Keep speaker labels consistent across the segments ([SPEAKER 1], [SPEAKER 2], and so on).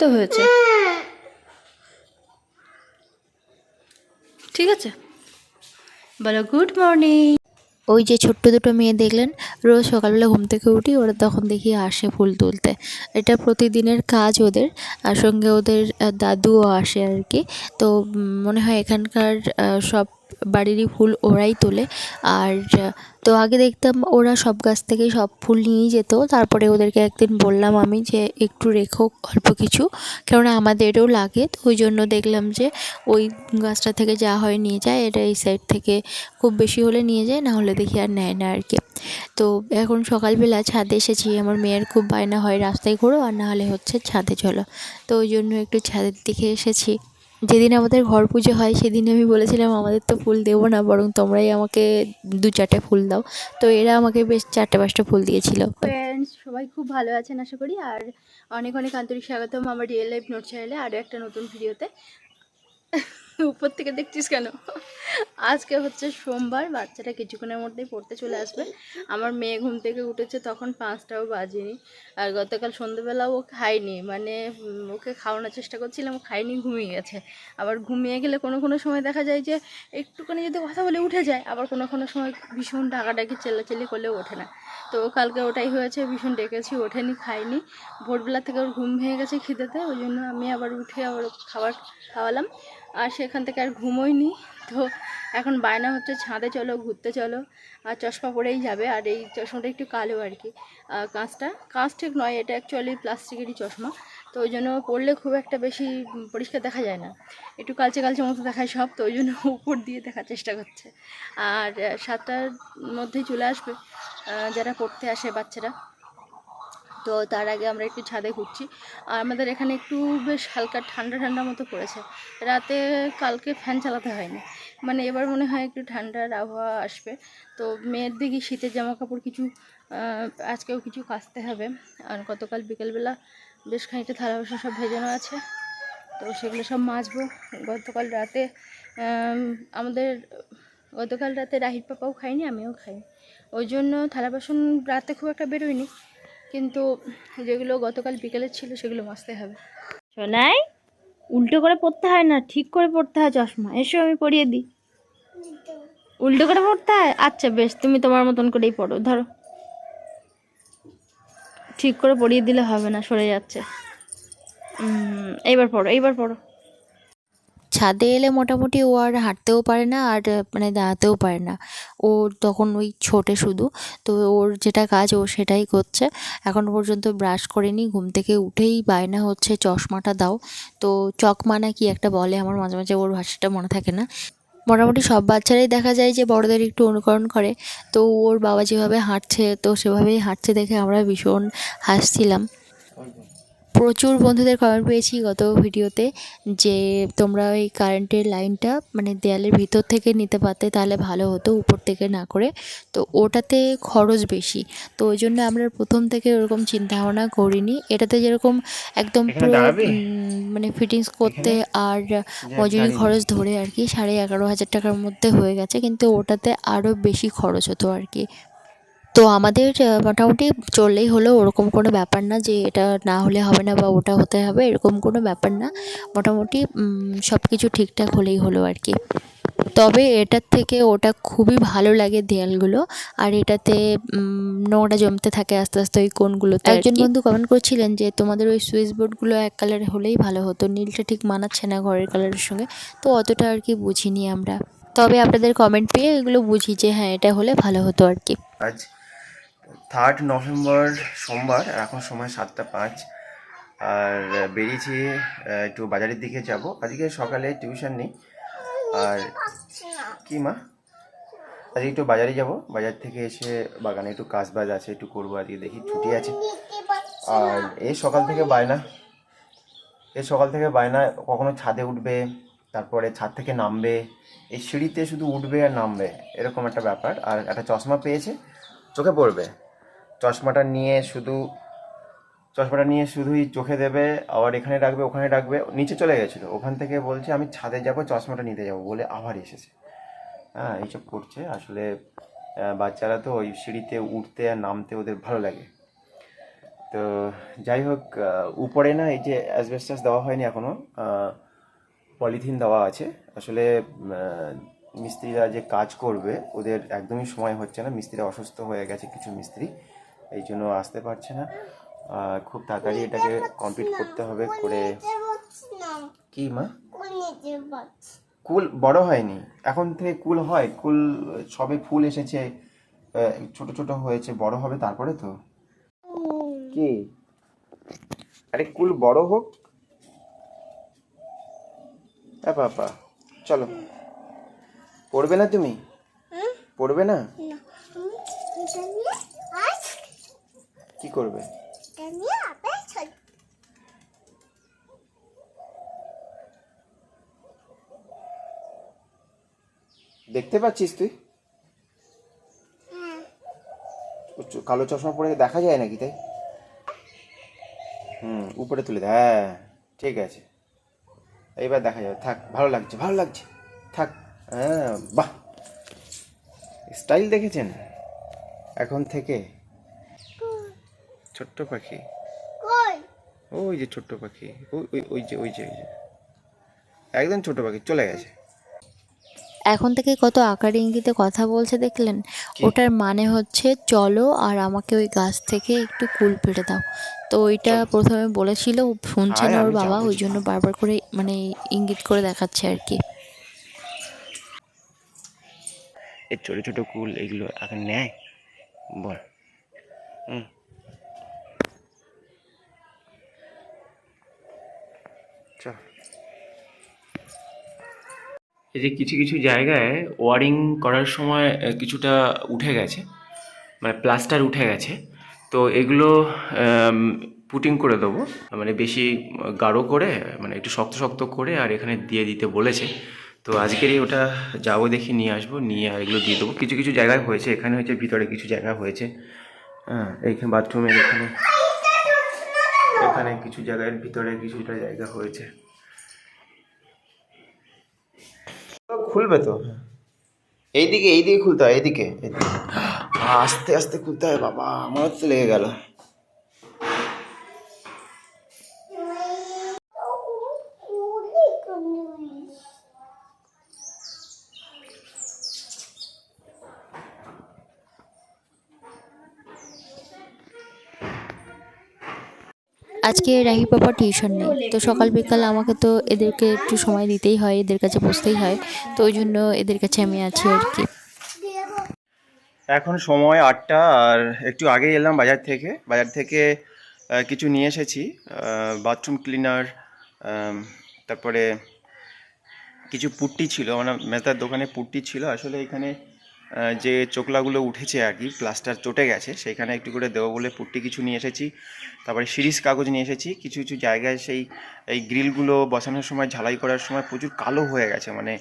[SPEAKER 1] তো হয়েছে। ঠিক আছে। বলো গুড মর্নিং ওই যে ছোট্ট দুটো মেয়ে দেখলেন, রোজ সকালবেলা ঘুম থেকে উঠি, ওরা তখন দেখি আসে ফুল তুলতে। এটা প্রতিদিনের কাজ ওদের, আর সঙ্গে ওদের দাদুও আসে আর কি। তো মনে হয় এখানকার সব বাড়িরই ফুল ওরাই তোলে। আর, তো আগে দেখতাম ওরা সব গাছ থেকে সব ফুল নিয়েই যেত। তারপরে ওদেরকে একদিন বললাম আমি যে, একটু রেখো অল্প কিছু। কেননা আমাদেরও লাগে, তো ওই জন্য দেখলাম যে, ওই গাছটা থেকে যা হয় নিয়ে যায়, এটা এই সাইড থেকে খুব বেশি হলে নিয়ে যায়, না হলে দেখি আর নেয় না আর কি। তো এখন সকালবেলা ছাদে এসেছি, আমার মেয়ের খুব বায়না হয় রাস্তায় ঘোরো আর না হলে হচ্ছে ছাদে চলো। তো ওই জন্য একটু ছাদের দিকে এসেছি। যেদিন আমাদের ঘর পুজো হয় সেদিন আমি বলেছিলাম, আমাদের তো ফুল দেবো না, বরং তোমরাই আমাকে দু চারটে ফুল দাও। তো এরা আমাকে বেশ চারটে পাঁচটা ফুল দিয়েছিল।
[SPEAKER 2] ফ্রেন্ডস সবাই খুব ভালো আছেন, আশা করি। আর অনেক অনেক আন্তরিক স্বাগতম আমার রিয়েল লাইফ নোট চ্যানেলে আরও একটা নতুন ভিডিওতে উপর থেকে দেখছিস কেন? আজকে হচ্ছে সোমবার, বাচ্চাটা কিছুক্ষণের মধ্যেই পড়তে চলে আসবে। আমার মেয়ে ঘুম থেকে উঠেছে, তখন পাঁচটাও বাজেনি। আর গতকাল সন্ধ্যেবেলা ও খায়নি মানে ওকে খাওয়ানোর চেষ্টা করছিলাম, ও খায়নি, ঘুমিয়ে গেছে। আবার ঘুমিয়ে গেলে কোনো কোনো সময় দেখা যায় যে, একটুখানি যদি কথা বলে উঠে যায়, আবার কোনো কোনো সময় ভীষণ ডাকাডাকি, চেল্লাচেল্লি করলেও ওঠে না। তো কালকে ওটাই হয়েছে, ভীষণ ডেকেছি, ওঠেনি, খাইনি। ভোরবেলা থেকে ওর ঘুম ভেঙে গেছে খিদেতে, ওই জন্য আমি আবার উঠে আবার খাবার খাওয়ালাম। আর সেখান থেকে আর ঘুমোইনি, তো এখন বায়না হচ্ছে, ছাদে চলো, ঘুরতে চলো। আর চশমা পরেই যাবে, আর এই চশমাটা একটু কালো আর কি। কাঁচটা, কাঁচ ঠিক নয়, এটা অ্যাকচুয়ালি প্লাস্টিকেরই চশমা। তো ওই জন্য পরলে খুব একটা বেশি পরিষ্কার দেখা যায় না। একটু কালচে কালচে মতো দেখায় সব, তো ওই জন্য উপর দিয়ে দেখার চেষ্টা করছে। আর সাতটার মধ্যেই চলে আসবে যারা পড়তে আসে বাচ্চারা। তো তার আগে আমরা একটু ছাদে ঘুরছি। আর আমাদের এখানে একটু বেশ হালকা ঠান্ডা ঠান্ডা মতো পড়েছে। রাতে কালকে ফ্যান চালাতে হয়নি। মানে এবার মনে হয় একটু ঠান্ডার আবহাওয়া আসবে। তো মেয়ের দিকে শীতের জামা কাপড় কিছু আজকেও কিছু কাচতে হবে। আর গতকাল বিকেলবেলা বেশ খানিকটা থালা বাসন সব ভেজানো আছে। তো সেগুলো সব মাজবো। গতকাল রাতে আমাদের, গতকাল রাতে রাহির পাপাও খাইনি আমিও খাইনি। ওই জন্য থালা বাসন রাতে খুব একটা বেরোয়নি। কিন্তু যেগুলো গতকাল বিকেলে ছিল, সেগুলো মাজতে হবে। সোনাই, উল্টো করে পড়তে হয় না, ঠিক করে পড়তে হয় চশমা। এসো, আমি পরিয়ে দিই। উল্টো করে পড়তে হয়? আচ্ছা বেশ, তুমি তোমার মতন করেই পড়ো, ধরো। ঠিক করে পড়িয়ে দিলে হবে না, সরে যাচ্ছে। এইবার পড়ো এইবার পড়ো।
[SPEAKER 1] ছাদে এলে মোটামুটি ও আর হাঁটতেও পারে না আর মানে দাঁড়াতেও পারে না। ও তখন ওই ছোটে শুধু, তো ওর যেটা কাজ ও সেটাই করছে। এখন পর্যন্ত ব্রাশ করেনি ঘুম থেকে উঠেই বায়না হচ্ছে, চশমাটা দাও। তো চকমা না কি একটা বলে, আমার মাঝে মাঝে ওর ভাষাটা মনে থাকে না। মোটামুটি সব বাচ্চারাই দেখা যায় যে বড়দের একটু অনুকরণ করে। তো ওর বাবা যেভাবে হাঁটছে, তো সেভাবেই হাঁটছে দেখে আমরা ভীষণ হাসছিলাম। প্রচুর বন্ধুদের কমেন্ট পেয়েছি গত ভিডিওতে যে তোমরা ওই কারেন্টের লাইনটা মানে দেয়ালের ভিতর থেকে নিতে পারতে তাহলে ভালো হতো উপর থেকে না করে। তো ওটাতে খরচ বেশি। তো ওই জন্য আমরা প্রথম থেকে ওরকম চিন্তা ভাবনা করিনি। এটাতে যেরকম একদম পুরো মানে ফিটিংস করতে আর মজুরি খরচ ধরে আর কি সাড়ে এগারো হাজার টাকার মধ্যে হয়ে গেছে। কিন্তু ওটাতে আরও বেশি খরচ হতো আর কি। তো আমাদের মোটামুটি চললেই হলো ওরকম কোনো ব্যাপার না যে এটা না হলে হবে না বা ওটা হতে হবে এরকম কোনো ব্যাপার না। মোটামুটি সব কিছু ঠিকঠাক হলেই হলো আর কি। তবে এটার থেকে ওটা খুবই ভালো লাগে দেয়ালগুলো। আর এটাতে নোংরা জমতে থাকে আস্তে আস্তে ওই কোনগুলোতে একজন বন্ধু কমেন্ট করছিলেন যে তোমাদের ওই সুইচ বোর্ডগুলো এক কালারে হলেই ভালো হতো নীলটা ঠিক মানাচ্ছে না ঘরের কালারের সঙ্গে। তো অতটা আর কি বুঝিনি আমরা। তবে আপনাদের কমেন্ট পেয়ে এগুলো বুঝি যে হ্যাঁ এটা হলে ভালো হতো আর কি।
[SPEAKER 3] আজ থার্ড নভেম্বর সোমবার এখন সময় সাতটা পাঁচ। আর বেরিয়েছি একটু বাজারের দিকে যাব। আজকে সকালে টিউশন নেই। আর কি মা? আজকে একটু বাজারে যাব। বাজার থেকে এসে বাগানে একটু কাজ বাজ আছে, একটু করব আজকে, দেখি ছুটি আছে। আর এই সকাল থেকে বায়না। এই সকাল থেকে বায়না, কখনো ছাদে উঠবে, তারপরে ছাদ থেকে নামবে। এই সিঁড়িতে শুধু উঠবে আর নামবে, এরকম একটা ব্যাপার। আর একটা চশমা পেয়েছে, চোখে পড়বে। চশমাটা নিয়ে শুধু, চশমাটা নিয়ে শুধুই চোখে দেবে, আবার এখানে রাখবে, ওখানে রাখবে, নিচে চলে গেছিল। ওখান থেকে বলছে, আমি ছাদে যাব, চশমাটা নিতে যাব, বলে আবার এসেছে। হ্যাঁ এইসব করছে। আসলে বাচ্চারা তো ওই সিঁড়িতে উঠতে আর নামতে ওদের ভালো লাগে। তো যাই হোক উপরে না এই যে অ্যাসবেস্টাস দেওয়া হয়নি এখনও পলিথিন দেওয়া আছে। আসলে মিস্ত্রিরা যে কাজ করবে, ওদের একদমই সময় হচ্ছে না। মিস্ত্রিরা অসুস্থ হয়ে গেছে, কিছু মিস্ত্রি। এই জন্য আসতে পারছে না। খুব তাড়াতাড়ি এটাকে কমপ্লিট করতে হবে করে কি মা? কুল বড় হয়নি। এখন থেকে কুল হয় কুল সবে ফুল এসেছে ছোট ছোট হয়েছে বড় হবে তারপরে তো। কি? আরে কুল বড় হোক। বাবা চলো। পড়বে না তুমি? পড়বে না কি করবে? দেখতে পাচ্ছিস তুই? কালো চশমা পরে দেখা যায় নাকি তাই? হুম, উপরে তুলে দে হ্যাঁ ঠিক আছে। এইবার দেখা যাবে, থাক, ভালো লাগছে ভালো লাগছে, থাক হ্যাঁ বাহ। স্টাইল দেখেছেন? এখন থেকে ছোট্ট পাখি? ওই যে ছোট্ট পাখি। ওই ওই ওই যে ওই যে ওই যে। একদম ছোট পাখি চলে গেছে।
[SPEAKER 1] এখন থেকে কত আকার ইঙ্গিতে কথা বলছে দেখলেন? ওটার মানে হচ্ছে চলো আর আমাকে ওই গাছ থেকে একটু কুল পেড়ে দাও। তো ওইটা প্রথমে বলেছিল ও শুনছে না ওর বাবা ওই জন্য বারবার করে মানে ইঙ্গিত করে দেখাচ্ছে আর কি।
[SPEAKER 3] এই ছোট ছোট কুল এগুলো এখন নেয়? বল। হুম। এই যে কিছু কিছু জায়গায় ওয়ারিং করার সময় কিছুটা উঠে গেছে মানে প্লাস্টার উঠে গেছে। তো এগুলো পুটিং করে দেবো মানে বেশি গাঢ় করে মানে একটু শক্ত শক্ত করে, আর এখানে দিয়ে দিতে বলেছে। তো আজকেরই ওটা যাব দেখি, নিয়ে আসব, নিয়ে আর এগুলো দিয়ে দেবো। কিছু কিছু জায়গায় হয়েছে, এখানে হয়েছে, ভিতরে কিছু জায়গা হয়েছে। হ্যাঁ এইখানে বাথরুমের এখানে এখানে কিছু জায়গার ভিতরে কিছুটা জায়গা হয়েছে। খুলবে তো? এইদিকে এইদিকে খুলতে হয় এইদিকে। আস্তে আস্তে খুলতে হয়, বাবা, আমার তো লেগে গেল।
[SPEAKER 1] আজকে রাহি পাপা টিউশন নেই তো সকাল বিকাল আমাকে তো এদেরকে একটু সময় দিতেই হয়, এদের কাছে বসতেই হয়। তো ওই জন্য এদের কাছে আমি আছি আর কি।
[SPEAKER 3] এখন সময় আটটা আর একটু আগে এলাম বাজার থেকে। বাজার থেকে কিছু নিয়ে এসেছি বাথরুম ক্লিনার তারপরে কিছু পুট্টি ছিল মানে মেতার দোকানে পুট্টি ছিল। আসলে এখানে যে চোকলাগুলো উঠেছে আর কি প্লাস্টার চটে গেছে, সেখানে একটু করে দেবো বলে পুট্টি কিছু নিয়ে এসেছি, তারপরে সিরিজ কাগজ নিয়ে এসেছি, কিছু কিছু জায়গায় সেই, এই গ্রিলগুলো বসানোর সময়, ঝালাই করার সময় প্রচুর কালো হয়ে গেছে মানে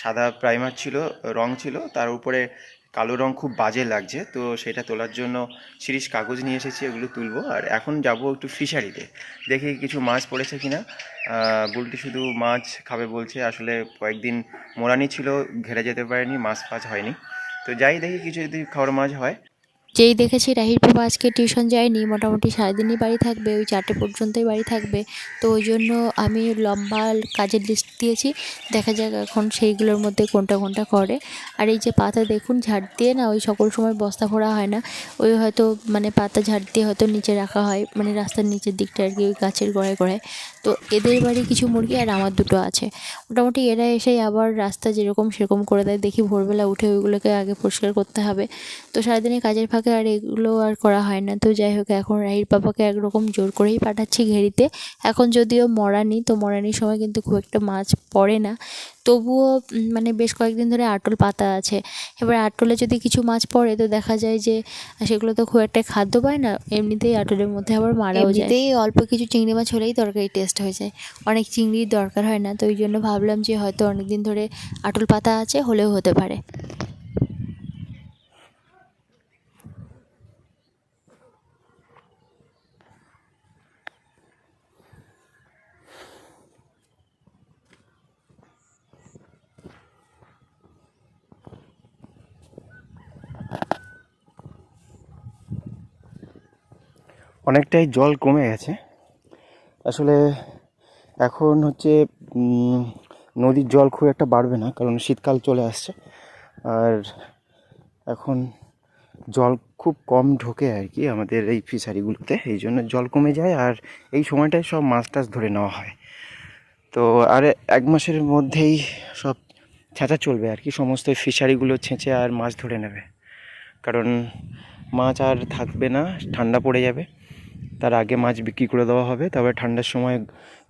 [SPEAKER 3] সাদা প্রাইমার ছিল, রং ছিল, তার উপরে কালো রং খুব বাজে লাগছে, তো সেটা তোলার জন্য সিরিজ কাগজ নিয়ে এসেছি ওগুলো তুলবো, আর এখন যাব একটু ফিশারিতে দেখি কিছু মাছ পড়েছে কি না বুলটি শুধু মাছ খাবে বলছে, আসলে কয়েকদিন মোরানি ছিল, ঘেরে যেতে পারেনি, মাছ ফাছ হয়নি তো যাই দেখি কিছু যদি খাওয়ার মাছ হয়।
[SPEAKER 1] যেই দেখেছি রাহির বাবা আজকে টিউশন যায়নি, মোটামুটি সারাদিনই বাড়ি থাকবে, ওই চারটে পর্যন্তই বাড়ি থাকবে। তো ওই জন্য আমি লম্বা কাজের লিস্ট দিয়েছি, দেখা যাক এখন সেইগুলোর মধ্যে কোনটা কোনটা করে। আর এই যে পাতা দেখুন, ঝাড় দিয়ে না ওই সকল সময় বস্তা ভরা হয় না, ওই হয়তো মানে পাতা ঝাড় দিয়ে হয়তো নিচে রাখা হয় মানে রাস্তার নিচের দিকটা আর কি, ওই গাছের গোড়ায় গোড়ায়। তো এদের বাড়ি কিছু মুরগি আর আমার দুটো আছে। মোটামুটি এরা এসে আবার রাস্তা যেরকম সেরকম করে দেয়। দেখি ভোরবেলা উঠে ওইগুলোকে আগে পরিষ্কার করতে হবে। তো সারাদিনে কাজের ফাঁকে আর এগুলো আর করা হয় না। তো যাই হোক, এখন রাহির পাপাকে একরকম জোর করেই পাঠাচ্ছি ঘেরিতে। এখন যদিও মরানি, তো মরানির সময় কিন্তু খুব একটা মাছ পড়ে না। তবুও মানে বেশ কয়েকদিন ধরে আটল পাতা আছে। এবার আটলে যদি কিছু মাছ পড়ে, তো দেখা যায় যে, সেগুলো তো খুব একটা খাদ্য পায় না, এমনিতেই আটলের মধ্যে আবার মারাও যায়। অল্প কিছু চিংড়ি মাছ হলেই তরকারি টেস্ট হয়ে যায়। অনেক চিংড়ির দরকার হয় না, তো ওই জন্য ভাবলাম যে হয়তো অনেক দিন ধরে আটল পাতা আছে, হলেও হতে পারে।
[SPEAKER 3] অনেকটাই জল কমে গেছে। আসলে এখন হচ্ছে নদীর জল খুব একটা বাড়বে না, কারণ শীতকাল চলে আসছে। আর এখন জল খুব কম ঢোকে আর কি আমাদের এই ফিশারিগুলোতে, এই জন্য জল কমে যায় আর এই সময়টায় সব মাছ টাছ ধরে নেওয়া হয়। তো আর এক মাসের মধ্যেই সব ছেঁচা চলবে আর কি, সমস্ত ফিশারিগুলো ছেঁচে আর মাছ ধরে নেবে। কারণ মাছ আর থাকবে না, ঠান্ডা পড়ে যাবে। তার আগে মাছ বিক্রি করে দেওয়া হবে। তবে ঠান্ডার সময়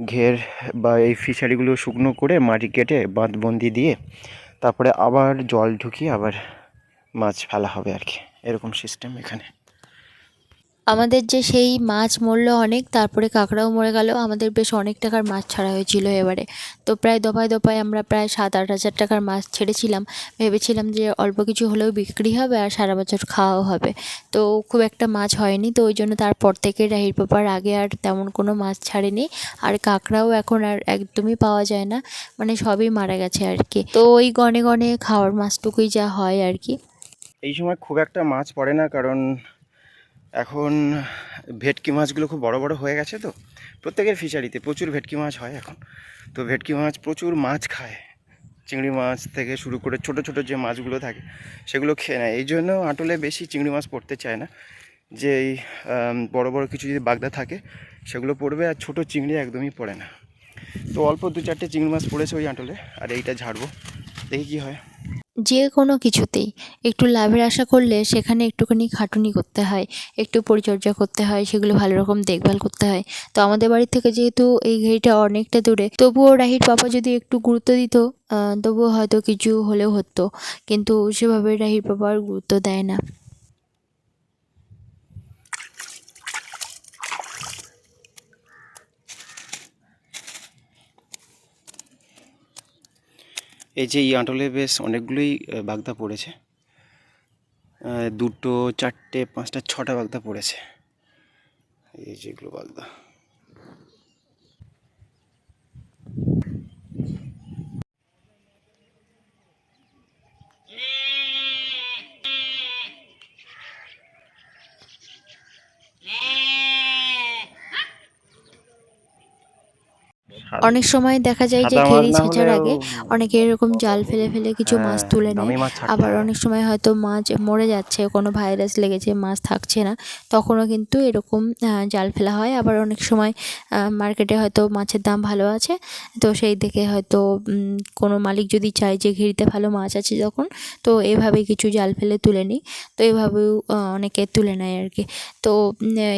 [SPEAKER 3] ঘের বা এই ফিশারিগুলো শুকনো করে মাটি কেটে বাঁধবন্দি দিয়ে তারপরে আবার জল ঢুকিয়ে আবার মাছ ফেলা হবে আর কি। এরকম সিস্টেম এখানে।
[SPEAKER 1] আমাদের যে সেই মাছ মরলো অনেক, তারপরে কাঁকড়াও মরে গেল, আমাদের বেশ অনেক টাকার মাছ ছাড়া হয়েছিল এবারে। তো প্রায় দফায় দফায় আমরা প্রায় সাত আট হাজার টাকার মাছ ছেড়েছিলাম। ভেবেছিলাম যে অল্প কিছু হলেও বিক্রি হবে আর সারা বছর খাওয়াও হবে। তো খুব একটা মাছ হয়নি, তো ওই জন্য তারপর থেকে রাহির পাপার আগে আর তেমন কোনো মাছ ছাড়েনি। আর কাঁকড়াও এখন আর একদমই পাওয়া যায় না মানে সবই মারা গেছে আর কি। তো ওই গনে গনে খাওয়ার মাছটুকুই যা হয় আর কি।
[SPEAKER 3] এই সময় খুব একটা মাছ পড়ে না, কারণ এখন ভেটকি মাছগুলো খুব বড় বড় হয়ে গেছে তো। প্রত্যেকের ফিশারিতে প্রচুর ভেটকি মাছ হয় এখন। তো ভেটকি মাছ প্রচুর মাছ খায়। চিংড়ি মাছ থেকে শুরু করে ছোট ছোট যে মাছগুলো থাকে, সেগুলো খেয়ে নেয়। এই জন্য আটলে বেশি চিংড়ি মাছ পড়তে চায় না। যে এই বড়ো বড় কিছু যদি বাগদা থাকে, সেগুলো পড়বে আর ছোট চিংড়ি একদমই পড়ে না। তো অল্প দু চারটে চিংড়ি মাছ পড়েছে ওই আটলে, আর এইটা ঝাড়বো। দেখি কী হয়।
[SPEAKER 1] যে কোনো কিছুতেই। একটু লাভের আশা করলে সেখানে একটুখানি খাটুনি করতে হয়, একটু পরিচর্যা করতে হয়, সেগুলো ভালো রকম দেখভাল করতে হয়। তো আমাদের বাড়ি থেকে যেহেতু এই ঘেরিটা অনেকটা দূরে, তবুও রাহির পাপা যদি একটু গুরুত্ব দিত তবুও হয়তো কিছু হলেও হতো। কিন্তু সেভাবে রাহির পাপা আর গুরুত্ব দেয় না।
[SPEAKER 3] এই যে এই আঁটলে বেশ অনেকগুলোই বাগদা পড়েছে। দুটো, চারটে, পাঁচটা, ছটা বাগদা পড়েছে। এই যেগুলো বাগদা সাদা-
[SPEAKER 1] অনেক সময় দেখা যায় যে ঘেরি ছেঁচার আগে অনেকে এরকম জাল ফেলে ফেলে কিছু মাছ
[SPEAKER 3] হ্যাঁ,
[SPEAKER 1] তুলে নেয়। আবার অনেক সময় হয়তো মাছ মরে যাচ্ছে কোনো ভাইরাস লেগেছে মাছ থাকছে না তখনও কিন্তু এরকম জাল ফেলা হয়। আবার অনেক সময় মার্কেটে হয়তো মাছের দাম ভালো আছে তো সেই দেখে হয়তো কোনো মালিক যদি চায় যে ঘেরিতে ভালো মাছ আছে যখন তো এভাবে কিছু জাল ফেলে তুলে নিই। তো এভাবেও অনেকে তুলে নেয় আর কি। তো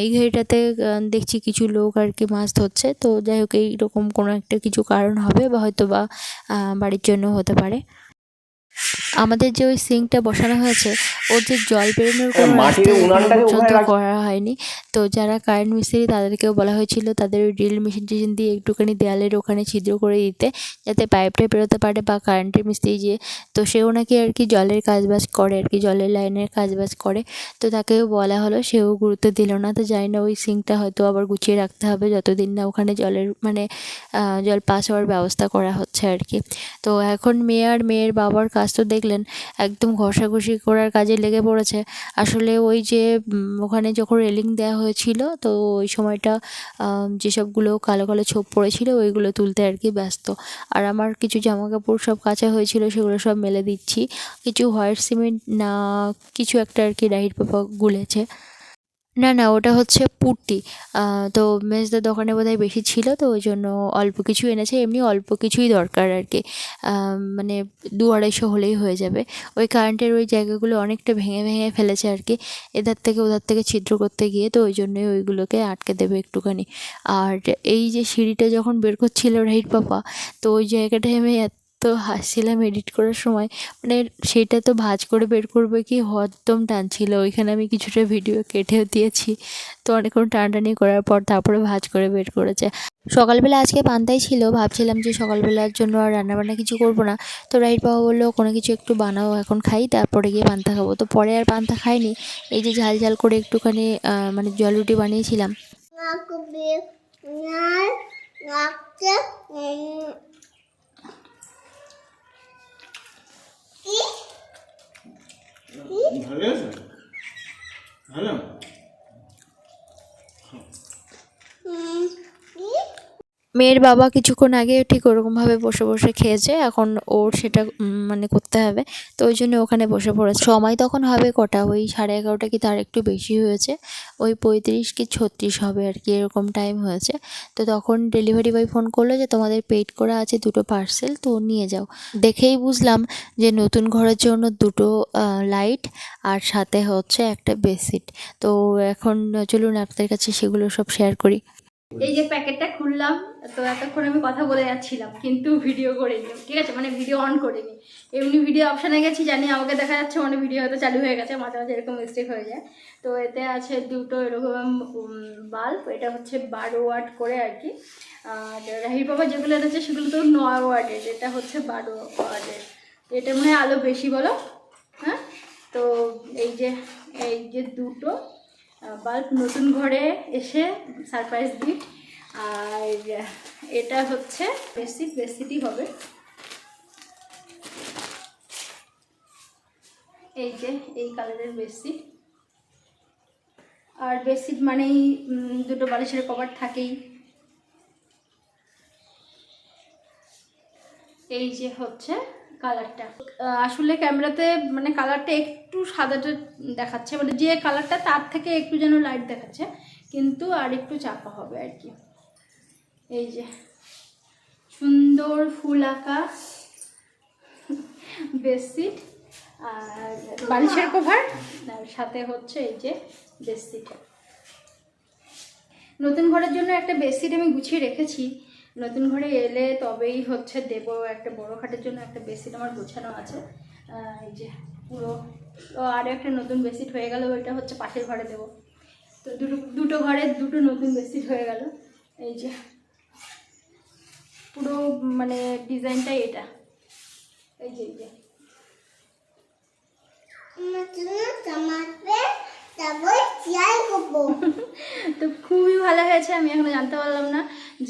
[SPEAKER 1] এই ঘেরিটাতে দেখছি কিছু লোক আর কি মাছ ধরছে। তো যাই হোক এইরকম কোনো একটা কিছু কারণ হবে বা হয়তো বা বাড়ির জন্য হতে পারে। আমাদের যে ওই সিঙ্কটা বসানো হয়েছে ওর যে জল বেরোনোর কোনো
[SPEAKER 3] মাটির
[SPEAKER 1] রাস্তা পর্যন্ত করা হয়নি। তো যারা কারেন্ট মিস্ত্রি তাদেরকেও বলা হয়েছিল তাদের ওই ড্রিল মেশিন টেশিন দিয়ে একটুখানি দেয়ালের ওখানে ছিদ্র করে দিতে যাতে পাইপটা বেরোতে পারে বা কারেন্টের মিস্ত্রি যে তো সেও নাকি আর কি জলের কাজবাজ করে আর কি জলের লাইনের কাজবাজ করে। তো তাকেও বলা হলো সেও গুরুত্ব দিল না। তো জানি না ওই সিঙ্কটা হয়তো আবার গুছিয়ে রাখতে হবে যতদিন না ওখানে জলের মানে জল পাস হওয়ার ব্যবস্থা করা হচ্ছে আর কি। তো এখন মেয়ে আর মেয়ের বাবার কাজ তো দেখলেন একদম ঘষাঘষি করার কাজে লেগে পড়েছে। আসলে ওই যে ওখানে যখন রেলিং দেওয়া হয়েছিল, তো ওই সময়টা যেসবগুলো কালো কালো ছোপ পড়েছিল, ওইগুলো তুলতে আর কি ব্যস্ত। আর আমার কিছু জামা কাপড় সব কাঁচা হয়েছিল, সেগুলো সব মেলে দিচ্ছি। কিছু হোয়াইট সিমেন্ট না, কিছু একটা আর কি ডাহির পাপা গুলেছে। না না ওটা হচ্ছে আহ, তো মেজদার দোকানে বোধহয় বেশি ছিল তো ওই জন্য অল্প কিছু এনেছে এমনি অল্প কিছুই দরকার আর কি। মানে দু আড়াইশো হলেই হয়ে যাবে। ওই কারেন্টের ওই জায়গাগুলো অনেকটা ভেঙে ভেঙে ফেলেছে আর কি এধার থেকে ওধার থেকে ছিদ্র করতে গিয়ে তো ওই জন্যই ওইগুলোকে আটকে দেবে একটুখানি। আর এই যে সিঁড়িটা যখন বের করছিল রাহির পাপা? তো ওই জায়গাটায় আমি এত হাসছিলাম এডিট করার সময়। মানে সেটা তো ভাঁজ করে বের করবে কি হদ্দম টানছিল। ওইখানে আমি কিছুটা ভিডিও কেটেও দিয়েছি। তো অনেকক্ষণ টানাটানি করার পর তারপরে ভাঁজ করে বের করেছে। সকালবেলা আজকে পান্তাই ছিল। ভাবছিলাম যে সকালবেলার জন্য আর রান্নাবান্না কিছু করব না। তো রাইট বাবা বলল, কোনো কিছু একটু বানাও, এখন খাই, তারপরে গিয়ে পান্তা খাব। তো পরে আর পান্তা খাইনি। এই যে ঝাল ঝাল করে একটুখানি মানে জল রুটি বানিয়েছিলাম।
[SPEAKER 3] ভালো আছে? ভালো?
[SPEAKER 1] মেয়ের বাবা কিছুক্ষণ আগে ঠিক ওরকমভাবে বসে বসে খেয়েছে, এখন ওর সেটা মানে করতে হবে। তো ওই জন্য ওখানে বসে পড়েছে। সময় তখন হবে কটা? ওই সাড়ে এগারোটা কি তার একটু বেশি হয়েছে। ওই পঁয়ত্রিশ কি ছত্রিশ হবে আর কি, এরকম টাইম হয়েছে। তো তখন ডেলিভারি বয় ফোন করল যে, তোমাদের পেড করা আছে দুটো পার্সেল তো নিয়ে যাও। দেখেই বুঝলাম যে, নতুন ঘরের জন্য দুটো লাইট আর সাথে হচ্ছে একটা বেডশিট তো এখন, চলুন আপনাদের কাছে সেগুলো সব শেয়ার করি।
[SPEAKER 2] এই যে প্যাকেটটা খুললাম, তো এতক্ষণ আমি কথা বলে যাচ্ছিলাম, কিন্তু ভিডিও করিনি। ঠিক আছে মানে ভিডিও অন করিনি। এমনি ভিডিও অপশানে গেছি, জানি আমাকে দেখা যাচ্ছে মানে ভিডিও হয়তো চালু হয়ে গেছে, মাঝে মাঝে এরকম মিস্টেক হয়ে যায়। তো এতে আছে দুটো এরকম বাল্ব এটা হচ্ছে বারো ওয়াট করে আর কি। আর রাহির বাবা যেগুলো এনেছে, সেগুলো তো নয় ওয়াটের, এটা হচ্ছে বারো ওয়াটের। এটা মনে হয় আলো বেশি বলো হ্যাঁ? তো এই যে এই যে দুটো বাল্ব নতুন ঘরে এসে সারপ্রাইজ দিই। আর এটা হচ্ছে বেসিক বেসিকই হবে। এই যে, এই কালারের বেডশিট আর বেডশিট মানেই দুটো বালিশের কভার থাকেই। এই যে হচ্ছে কালারটা। আসলে ক্যামেরাতে মানে কালারটা একটু সাদাটা দেখাচ্ছে মানে যে কালারটা তার থেকে একটু যেন লাইট দেখাচ্ছে কিন্তু আর একটু চাপা হবে আর কি। এই যে সুন্দর ফুল আঁকা বেডশিট আর বালিশের কভার আর সাথে হচ্ছে এই যে বেডশিট নতুন ঘরের জন্য একটা বেডশিট আমি গুছিয়ে রেখেছি নতুন ঘরে এলে তবেই হচ্ছে দেবো একটা বড় খাটের জন্য একটা বেডশিট আমার গোছানো আছে। এই যে পুরো আরও একটা নতুন বেডশিট হয়ে গেল, ওইটা হচ্ছে পাশের ঘরে দেবো। তো দুটো দুটো ঘরে দুটো নতুন বেডশিট হয়ে গেল। এই যে পুরো মানে ডিজাইনটাই এটা। এই যে এই যে। তো খুবই ভালো হয়েছে, আমি এখনও জানতে পারলাম না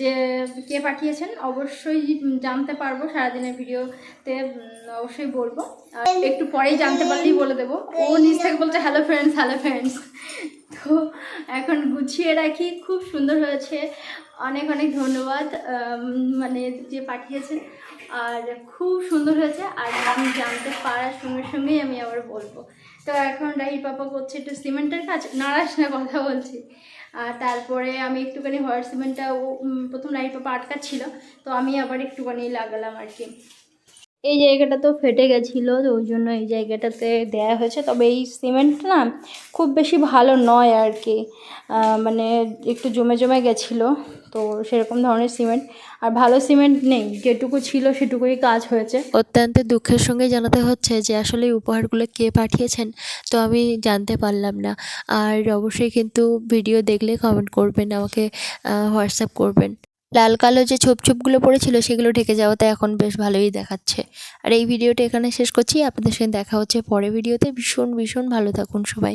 [SPEAKER 2] যে কে পাঠিয়েছেন। অবশ্যই জানতে পারব, সারাদিনের ভিডিওতে অবশ্যই বলব। আর একটু পরেই জানতে পারলেই বলে দেবো। ও নিজ থেকে বলছে হ্যালো ফ্রেন্ডস হ্যালো ফ্রেন্ডস তো এখন গুছিয়ে রাখি, খুব সুন্দর হয়েছে। অনেক অনেক ধন্যবাদ মানে যে পাঠিয়েছেন আর খুব সুন্দর হয়েছে, আর আমি জানতে পারার সঙ্গে সঙ্গেই আমি আবার বলব। তো এখন রাহি পাপা করছে একটু সিমেন্টের কাজ? নাড়াস না, কথা বলছি। আর তারপরে আমি একটুখানি হোয়াইট সিমেন্টটা প্রথম রাহি পাপা আটকাচ্ছিল, তো আমি আবার একটুখানি লাগালাম আর কি। এই জায়গাটা তো ফেটে গেছিল, তো ওই জন্য এই জায়গাটাতে দেয়া হয়েছে। তবে এই সিমেন্ট না খুব বেশি ভালো নয় আর কি মানে একটু জমে জমে গেছিল, তো সেরকম ধরনের সিমেন্ট। আর ভালো সিমেন্ট নেই, যেটুকু ছিল সেটুকুই কাজ হয়েছে।
[SPEAKER 1] অত্যন্ত দুঃখের সঙ্গে জানাতে হচ্ছে যে আসলে উপহারগুলো কে পাঠিয়েছেন, তো আমি জানতে পারলাম না। আর অবশ্যই কিন্তু ভিডিও দেখলে কমেন্ট করবেন, আমাকে হোয়াটসঅ্যাপ করবেন। লাল কালো যে ছোপ ছোপগুলো পড়েছিল সেগুলো ঢেকে যাওয়াতে এখন বেশ ভালোই দেখাচ্ছে। আর এই ভিডিওটা এখানে শেষ করছি, আপনাদের সঙ্গে দেখা হচ্ছে পরে ভিডিওতে। ভীষণ ভীষণ ভালো থাকুন সবাই।